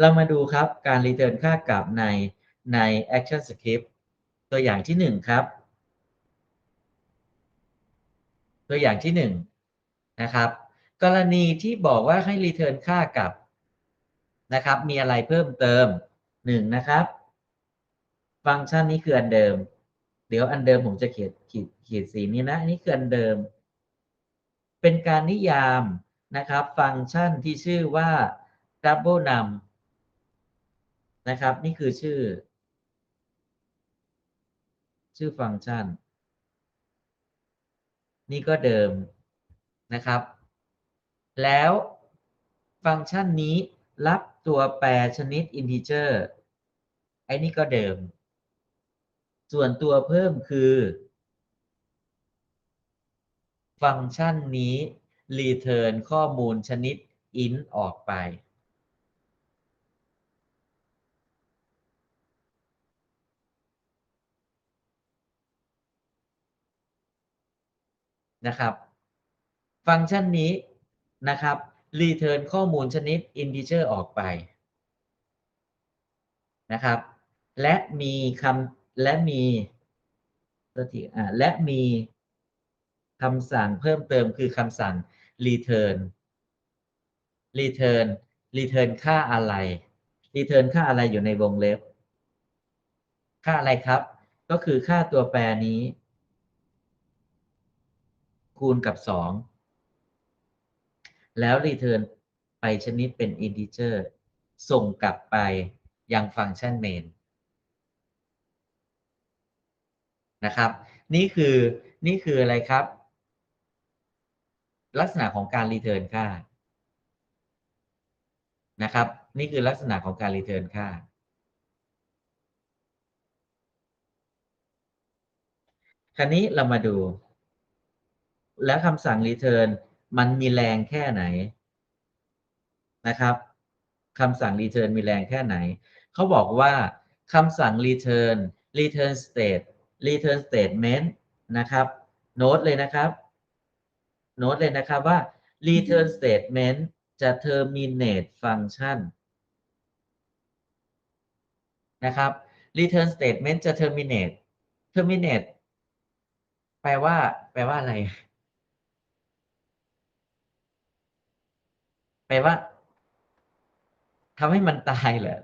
เรามาดูครับการ return ค่ากลับในใน action script ตัวอย่างที่หนึ่งครับ ตัวอย่างที่หนึ่งนะครับ กรณีที่บอกว่าให้ return ค่ากลับนะครับ มีอะไรเพิ่มเติมหนึ่งนะครับ ฟังก์ชันนี้คืออันเดิม เดี๋ยวอันเดิมผมจะเขียนขีดขีดสีนี้นะอันนี้คืออันเดิม เป็นการนิยามนะครับ ฟังก์ชันที่ชื่อว่า double num นะครับ นี่คือชื่อ ชื่อฟังก์ชัน นี่ก็เดิมนะครับ แล้วฟังก์ชันนี้รับตัวแปรชนิด integer ไอ้นี่ก็เดิม ส่วนตัวเพิ่มคือ ฟังก์ชันนี้ return ข้อมูลชนิด int ออกไป นะครับ ฟังก์ชันนี้นะครับ return ข้อมูลชนิด integer ออกไปนะครับ และมีคำและมีทีอ่าและมีคำสั่งเพิ่มเติมคือคำสั่ง return return return ค่าอะไร return ค่าอะไรอยู่ในวงเล็บ ค่าอะไรครับ ก็คือค่าตัวแปรนี้ คูณกับ 2 แล้ว return ไปชนิดเป็น integer ส่งกลับไปยังฟังก์ชัน main นะครับ นี่คือนี่คืออะไรครับ ลักษณะของการ return ค่านะครับ นี่คือลักษณะของการ return ค่า คราวนี้เรามาดู แล้วคำสั่ง return มันมีแรงแค่ไหนนะครับคำสั่ง return มีแรงแค่ไหน เขาบอกว่าคำสั่ง return return state return statement นะครับโน้ตเลยนะครับโน้ตเลยนะครับว่า return statement จะ terminate function นะครับ return statement จะ terminate terminate แปลว่า แปลว่าอะไร แปลว่าทำให้มันตายเหรอ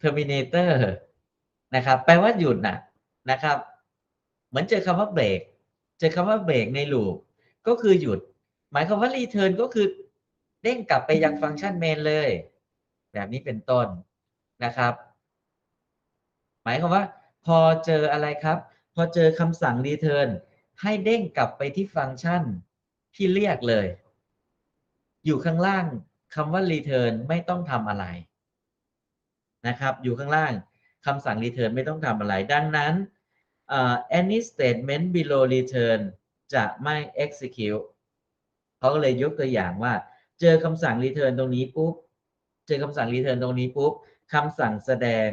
Terminator นะครับ แปลว่าหยุดนะนะครับ เหมือนเจอคำว่าเบรก เจอคำว่าเบรกในลูปก็คือหยุด หมายความว่า return ก็คือเด้งกลับไปยังฟังก์ชัน main เลย แบบนี้เป็นต้นนะครับ หมายความว่า พอเจออะไรครับ พอเจอคำสั่ง return ให้เด้งกลับไปที่ฟังก์ชันที่เรียกเลย อยู่ข้างล่างคำว่า return ไม่ต้องทำอะไรนะครับ อยู่ข้างล่างคำสั่ง return ไม่ต้องทำอะไร ดังนั้น uh, any statement below return จะไม่ execute เขาก็เลยยกตัวอย่างว่า เจอคำสั่ง return ตรงนี้ปุ๊บ เจอคำสั่ง return ตรงนี้ปุ๊บคำสั่งแสดง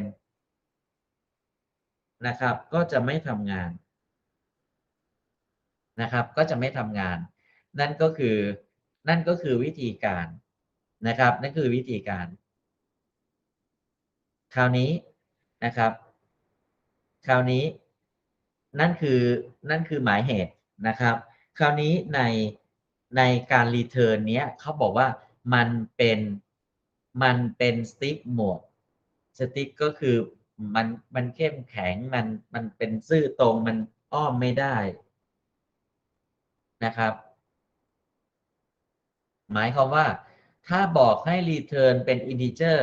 นะครับ ก็จะไม่ทำงานนะครับ ก็จะไม่ทำงาน นั่นก็คือ นั่นก็คือวิธีการนะครับ นั่นคือวิธีการ คราวนี้นะครับ คราวนี้นั่นคือนั่นคือหมายเหตุนะครับ คราวนี้ในในการรีเทิร์นเนี้ยเขาบอกว่ามันเป็นมันเป็นสติ๊กโหมดสติ๊กก็คือมันมันเข้มแข็งมันมันเป็นซื่อตรงมันอ้อมไม่ได้นะครับ หมายความว่า ถ้าบอกให้ return เป็น integer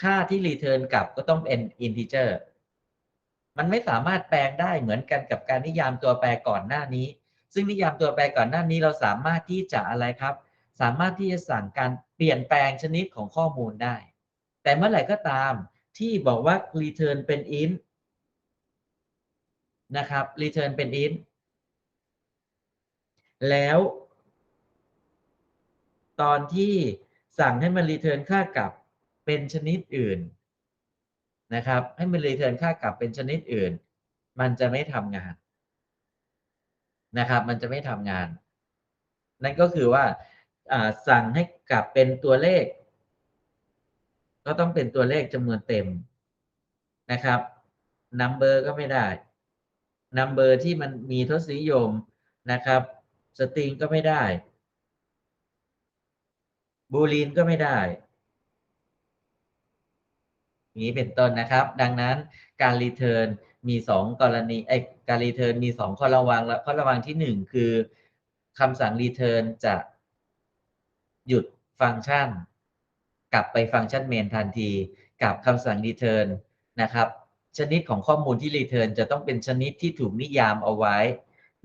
ค่าที่ return กลับก็ต้องเป็น integer มันไม่สามารถแปลงได้เหมือนกันกับการนิยามตัวแปรก่อนหน้านี้ ซึ่งนิยามตัวแปรก่อนหน้านี้เราสามารถที่จะอะไรครับ สามารถที่จะสั่งการเปลี่ยนแปลงชนิดของข้อมูลได้ แต่เมื่อไหร่ก็ตามที่บอกว่า return เป็น int นะครับ return เป็น int แล้ว ตอนที่สั่งให้มัน return ค่ากลับเป็นชนิดอื่นนะครับ ให้มัน return ค่ากลับเป็นชนิดอื่น มันจะไม่ทำงานนะครับ มันจะไม่ทำงาน นั่นก็คือว่าสั่งให้กลับเป็นตัวเลข ก็ต้องเป็นตัวเลขจำนวนเต็มนะครับ number ก็ไม่ได้ number ที่มันมีทศนิยมนะครับ สตริงก็ไม่ได้ บูลีนก็ไม่ได้อย่างนี้เป็นต้นนะครับ ดังนั้นการรีเทิร์นมีสองกรณีไอ้การรีเทิร์นมีสองข้อระวังและข้อระวังที่หนึ่งคือคำสั่งรีเทิร์นจะหยุดฟังก์ชัน กลับไปฟังก์ชันเมนทันที กับคำสั่งรีเทิร์นนะครับ ชนิดของข้อมูลที่รีเทิร์นจะต้องเป็นชนิดที่ถูกนิยามเอาไว้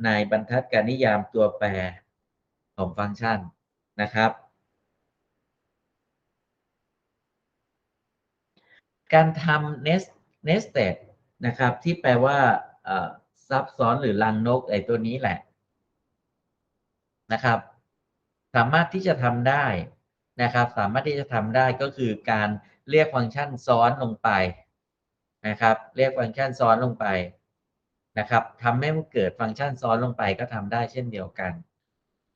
ในบรรทัดการนิยามตัวแปรของฟังก์ชันนะครับ การทำ nest nested นะครับ ที่แปลว่าซับซ้อนหรือรังนกไอ้ตัวนี้แหละนะครับ สามารถที่จะทำได้นะครับ สามารถที่จะทำได้ก็คือการเรียกฟังก์ชันซ้อนลงไปนะครับ เรียกฟังก์ชันซ้อนลงไปนะครับทำให้มันเกิดฟังก์ชันซ้อนลงไปก็ทำได้เช่นเดียวกัน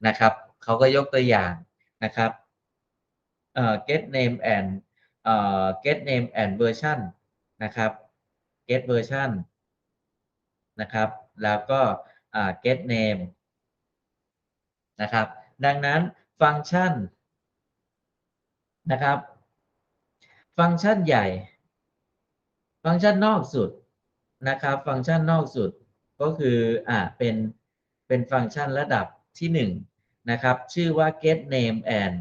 นะครับเขาก็ยกตัวอย่างนะครับเอ่อ get name and get name and version นะครับ get version นะครับ แล้วก็ get name นะครับ ดังนั้นฟังก์ชันนะครับ ฟังก์ชันใหญ่ ฟังก์ชันนอกสุดนะครับ ฟังก์ชันนอกสุดก็คืออ่าเป็นเป็นฟังก์ชันระดับที่หนึ่งนะครับ ชื่อว่า get name and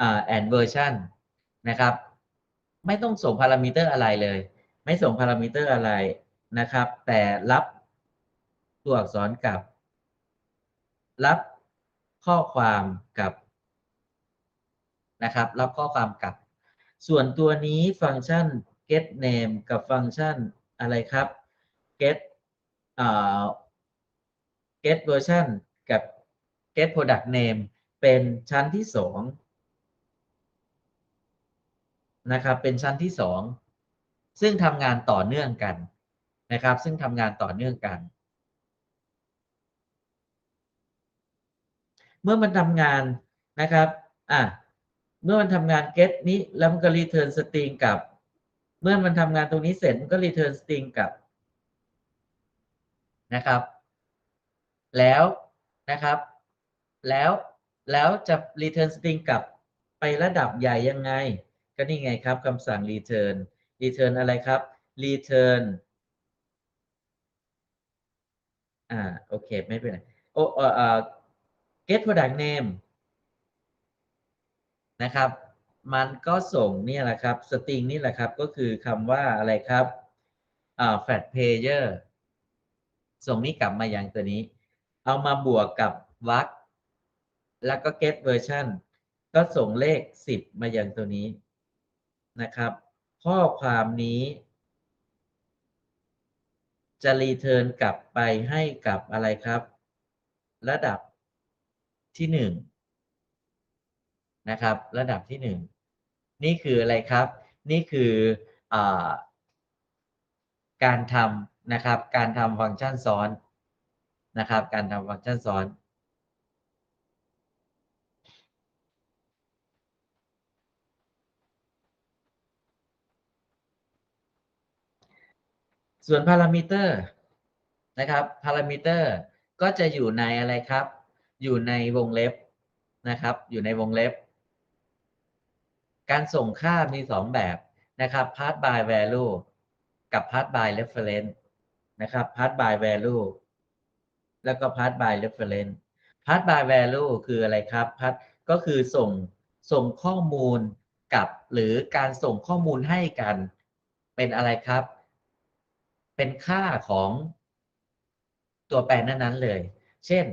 อ่า and version นะครับ ไม่ต้องส่งพารามิเตอร์อะไรเลย ไม่ส่งพารามิเตอร์อะไรนะครับ แต่รับตัวอักษรกับ รับข้อความกับนะครับ รับข้อความกับ ส่วนตัวนี้ฟังก์ชัน get name กับฟังก์ชันอะไรครับ get อ่า get version กับ get product name เป็นชั้นที่สอง นะครับเป็นชั้นที่สองซึ่งทำงานต่อเนื่องกันนะครับ ซึ่งทำงานต่อเนื่องกัน เมื่อมันทำงานนะครับอะเมื่อมันทำงาน get นี้แล้วมันก็ return string กลับ เมื่อมันทำงานตรงนี้เสร็จมันก็ return string กลับนะครับ แล้วนะครับ แล้วแล้วจะ return string กลับไประดับใหญ่ยังไง ก็นี่ไงครับคำสั่ง return return อะไรครับ return อ่าโอเค ไม่เป็นไรโอเอ่อเอ่อ get product name นะครับ มันก็ส่งนี่แหละครับ string นี่แหละครับ ก็คือคำว่าอะไรครับอ่า fat payer ส่งนี้กลับมาอย่างตัวนี้ เอามาบวกกับวรรคแล้วก็ get version ก็ส่งเลข 10 มาอย่างตัวนี้ นะครับ ข้อความนี้ จะรีเทิร์นกลับไปให้กับอะไรครับ ระดับที่หนึ่งนะครับ ระดับที่หนึ่งนี่คืออะไรครับ นี่คืออการทำนะครับ การทำฟังก์ชันซ้อนนะครับ การทำฟังก์ชันซ้อน ส่วนพารามิเตอร์นะครับพารามิเตอร์ก็จะอยู่ในอะไรครับ อยู่ในวงเล็บนะครับ อยู่ในวงเล็บ การส่งค่ามี 2 แบบนะครับ part by value กับ part by reference นะครับ part by value แล้วก็ part by reference part by value คืออะไรครับ part ก็คือส่งส่งข้อมูลกับ หรือการส่งข้อมูลให้กันเป็นอะไรครับ เป็นค่าของตัวแปรนั้นๆเลย เช่น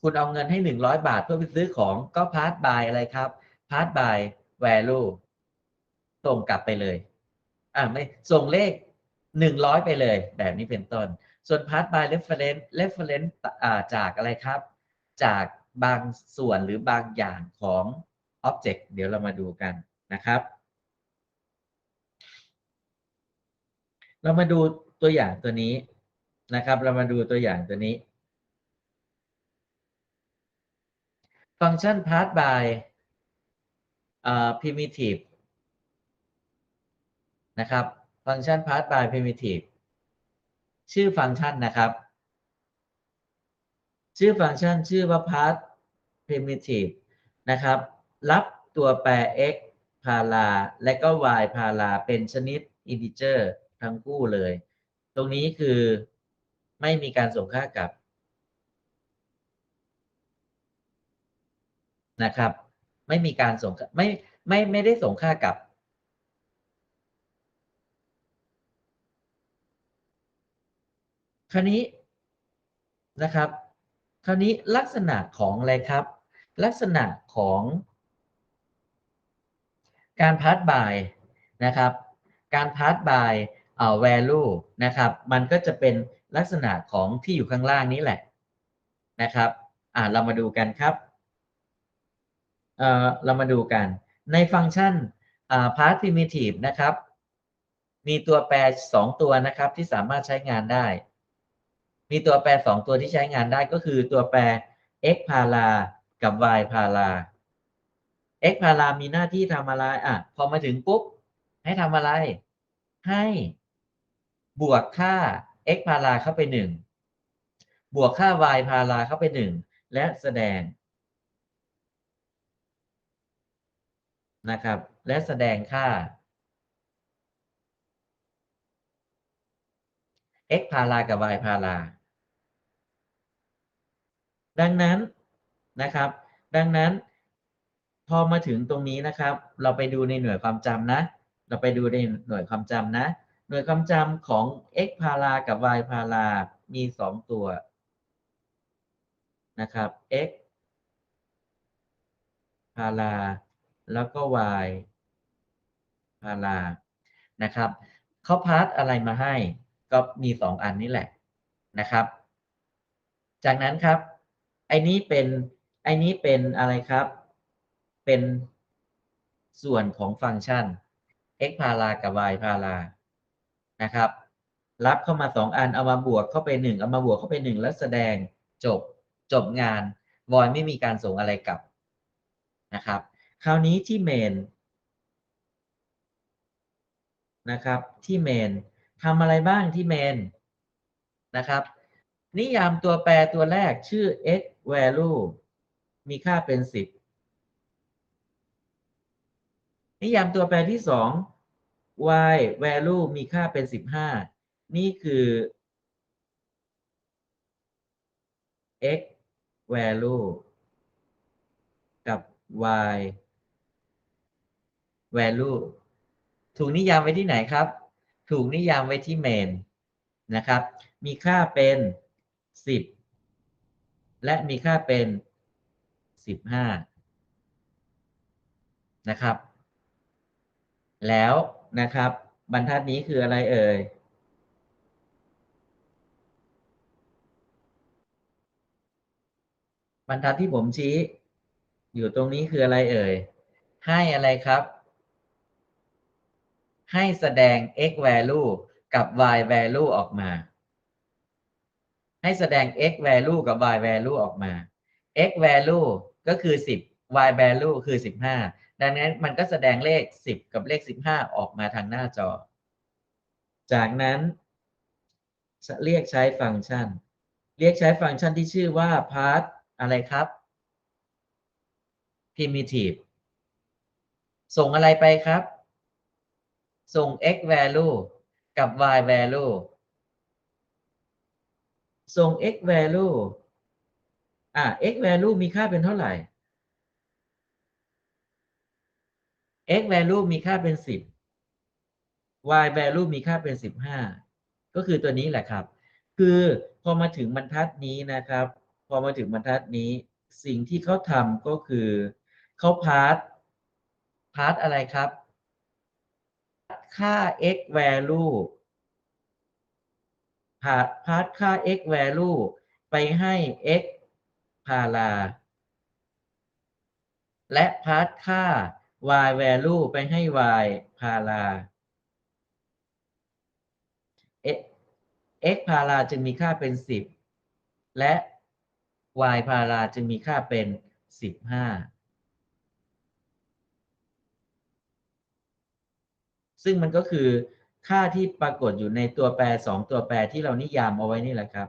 คุณเอาเงินให้ 100 บาทเพื่อไปซื้อของก็ part by อะไรครับ part by value ส่งกลับไปเลย อ่าไม่ส่งเลข 100 ไปเลย แบบนี้เป็นต้น ส่วน part by reference reference อ่าจากอะไรครับ จากบางส่วนหรือบางอย่างของ object เดี๋ยวเรามาดูกันนะครับ เรามาดู ตัวอย่างตัวนี้นะครับ เรามาดูตัวอย่างตัวนี้ ฟังก์ชัน part by อ่า primitive นะครับฟังก์ชัน pass by primitive ชื่อฟังก์ชันนะครับ ชื่อฟังก์ชันชื่อว่า pass primitive นะครับ รับตัวแปร x พาราและก็ y พาราเป็นชนิด integer ทั้งคู่เลย ตรงนี้คือไม่มีการส่งค่ากลับนะครับ ไม่มีการส่งไม่ไม่ไม่ได้ส่งค่ากลับ คราวนี้นะครับ คราวนี้ลักษณะของอะไรครับ ลักษณะของการพาร์ทบายนะครับ การพาร์ทบาย value นะครับ มันก็จะเป็นลักษณะของที่อยู่ข้างล่างนี้แหละนะครับอ่าเรามาดูกันครับเอ่อเรามาดูกันในฟังก์ชันอ่า path primitive นะครับ มีตัวแปร 2 ตัวนะครับที่สามารถใช้งานได้ มีตัวแปร 2 ตัวที่ใช้งานได้ก็คือตัวแปร x พารากับ y พารา x พารามีหน้าที่ทำอะไรอะพอมาถึงปุ๊บ ให้ทำอะไร ให้ บวกค่า x พาราเข้าไป1บวกค่า y พาราเข้าไป1และแสดงนะครับ และแสดงค่า x พารากับ y พารา ดังนั้นนะครับ ดังนั้น พอมาถึงตรงนี้นะครับ เราไปดูในหน่วยความจำนะ เราไปดูในหน่วยความจำนะ หน่วยความจำของ x พารากับ y พารามี 2 ตัวนะครับ x พาราแล้วก็ y พารานะครับเขาพาร์ทอะไรมาให้ก็มี 2 อันนี้แหละนะครับ จากนั้นครับ ไอ้นี้เป็นไอ้นี้เป็นอะไรครับ เป็นส่วนของฟังก์ชัน x พารากับ y พารา นะครับ รับเข้ามา 2 อันเอามาบวกเข้าไป 1 เอามาบวกเข้าไป 1 แล้วแสดงจบจบงานวอยไม่มีการส่งอะไรกลับนะครับ คราวนี้ที่เมนนะครับที่เมนทำอะไรบ้างที่เมนนะครับ นิยามตัวแปรตัวแรกชื่อ x value มีค่าเป็น 10 นิยามตัวแปรที่ 2 y value มีค่าเป็น 15 นี่คือ x value กับ y value ถูกนิยามไว้ที่ไหนครับ ถูกนิยามไว้ที่ main นะครับ มีค่าเป็น 10 และมีค่าเป็น 15 นะครับ แล้ว นะครับ บรรทัดนี้คืออะไรเอ่ยบรรทัดที่ผมชี้ อยู่ตรงนี้คืออะไรเอ่ย ให้อะไรครับ ให้แสดง x value กับ y value ออกมา ให้แสดง x value กับ y value ออกมา x value ก็คือ 10 y value คือ 15 ดังนั้นมันก็แสดงเลข 10 กับเลข 15 ออกมาทางหน้าจอ จากนั้น เรียกใช้ฟังก์ชัน เรียกใช้ฟังก์ชันที่ชื่อว่า path อะไรครับ primitive ส่งอะไรไปครับ ส่ง x value กับ y value ส่ง x value อ่า x value มีค่าเป็นเท่าไหร่ x value มีค่าเป็น 10 y value มีค่าเป็น 15 ก็คือตัวนี้แหละครับ คือพอมาถึงบรรทัดนี้นะครับ พอมาถึงบรรทัดนี้ สิ่งที่เขาทำก็คือเขาพาร์ทพาร์ทอะไรครับ ค่า x value พาพาร์ทค่า x value ไปให้ x พารา และพาร์ทค่า y value ไปให้ y พารา x พาราจึงมีค่าเป็น 10 และ y พาราจึงมีค่าเป็น 15 ซึ่งมันก็คือค่าที่ปรากฏอยู่ในตัวแปรสองตัวแปรที่เรานิยามเอาไว้นี่แหละครับ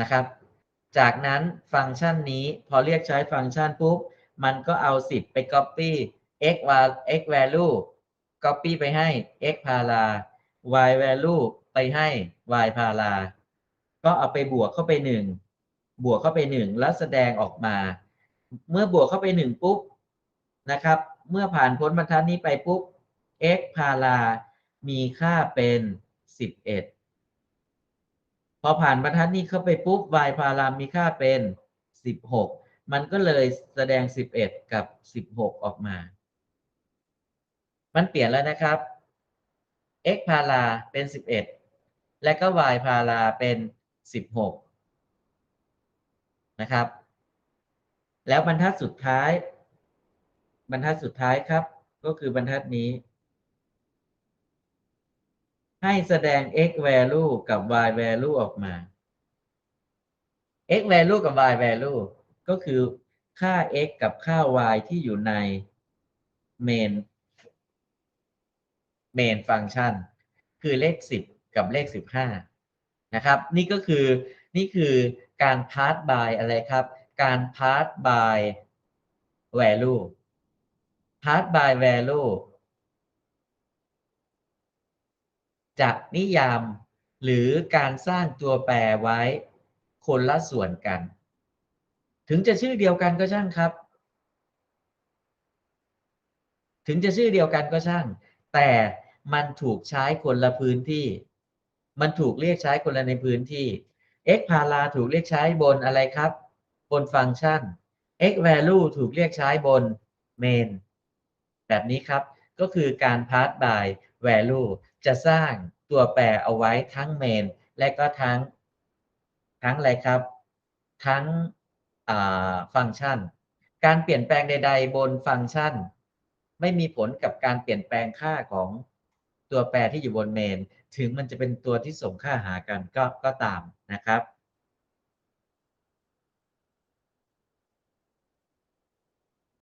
นะครับ จากนั้นฟังก์ชันนี้พอเรียกใช้ฟังก์ชันปุ๊บ มันก็เอา 10 ไป copy x v a x value copy ไปให้ x พารา y value ไปให้ y พารา ก็เอาไปบวกเข้าไป 1 บวกเข้าไป 1 แล้วแสดงออกมา เมื่อบวกเข้าไป 1 ปุ๊บนะครับ เมื่อผ่านพ้นบรรทัดนี้ไปปุ๊บ x พารา มีค่าเป็น 11 พอผ่านบรรทัดนี้เข้าไปปุ๊บ y พารามมีค่าเป็น 16 มันก็เลยแสดง 11 กับ 16 ออกมา มันเปลี่ยนแล้วนะครับ x พาราเป็น 11 และก็ y พาราเป็น 16 นะครับ แล้วบรรทัดสุดท้าย บรรทัดสุดท้ายครับ ก็คือบรรทัดนี้ ให้แสดง x value กับ y value ออกมา x value กับ y value ก็คือค่า x กับค่า y ที่อยู่ใน main main function คือเลข 10 กับเลข 15 นะครับ นี่ก็คือนี่คือการ pass by อะไรครับ การ pass by value pass by value จะนิยามหรือการสร้างตัวแปรไว้คนละส่วนกัน ถึงจะชื่อเดียวกันก็ช่างครับ ถึงจะชื่อเดียวกันก็ช่าง แต่มันถูกใช้คนละพื้นที่ มันถูกเรียกใช้คนละในพื้นที่ x พาราถูกเรียกใช้บนอะไรครับ บนฟังก์ชัน x value ถูกเรียกใช้บน main แบบนี้ครับ ก็คือการ pass by value จะสร้างตัวแปรเอาไว้ทั้ง main และก็ทั้ง ทั้งอะไรครับ ทั้งฟังก์ชัน การเปลี่ยนแปลงใด ๆ บนฟังก์ชัน ไม่มีผลกับการเปลี่ยนแปลงค่าของตัวแปรที่อยู่บนเมน ถึงมันจะเป็นตัวที่ส่งค่าหากันก็ก็ตามนะครับ